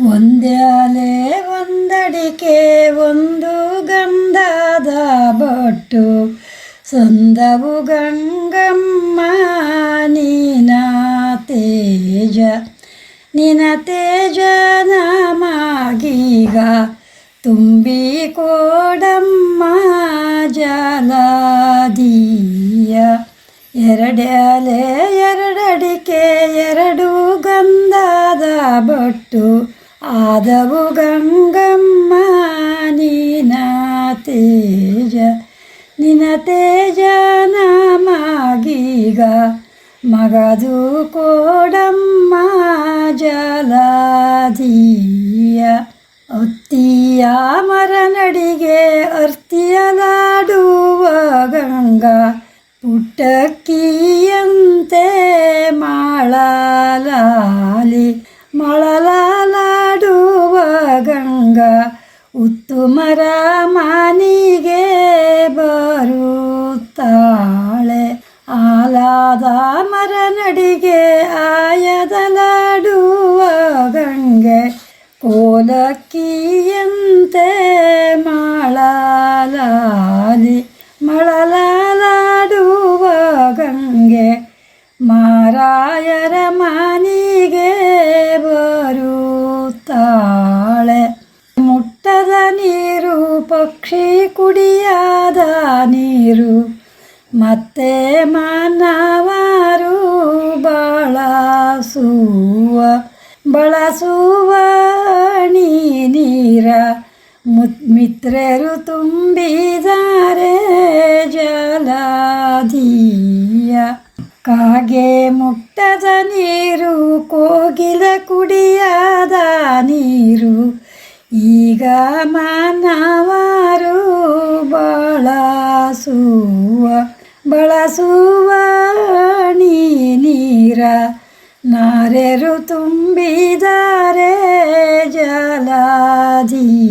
ಒಂದ್ಯಾಲೆ ಒಂದಡಿಕೆ, ಒಂದು ಗಂಧದ ಬೊಟ್ಟು. ಸಂದವು ಗಂಗಮ್ಮ, ನೀನ ತೇಜ. ನಿನ ತೇಜ ನಮಗೀಗ. ತುಂಬಿ ಕೋಡಮ್ಮ ಜಲದೀಯ. ಎರಡ್ಯಾಲೆ ಎರಡಡಿಕೆ, ಎರಡು ಗಂಧದ ಬೊಟ್ಟು. ಆದವು ಗಂಗಮ್ಮ ತೇಜ ನಿನ ತೇಜ ನಮಗೀಗ, ಮಗದು ಕೋಡಮ್ಮ ಜಲದೀಯ ಒತ್ತಿಯ ಮರನಡಿಗೆ ಅರ್ತಿಯಲಾಡುವ ಗಂಗಾ ಪುಟ್ಟಕ್ಕಿಯಂತೆ ಮಾಳಲಾಲಿ ಉತ್ತುಮರ ಮನಿಗೆ ಬರುತ್ತಾಳೆ. ಆಲಾದ ಮರ ನಡಿಗೆ ಆಯದಲಾಡುವ ಪಕ್ಷಿ ಕುಡಿಯಾದ ನೀರು, ಮತ್ತೆ ಮಾನವರು ಬಳಸುವ ಬಳಸುವ ನೀರ ಮುತ್ ಮಿತ್ರರು ತುಂಬಿದಾರೆ ಜಲದೀಯ. ಕಾಗೆ ಮುಟ್ಟದ ನೀರು, ಕೋಗಿಲ ಕುಡಿಯಾದ ನೀರು ಈಗ ಮಾನವರು ಬಳಸುವ ಬಳಸುವ ನೀರ ನಾರೆರು ತುಂಬಿದಾರೆ ಜಲದೀಯ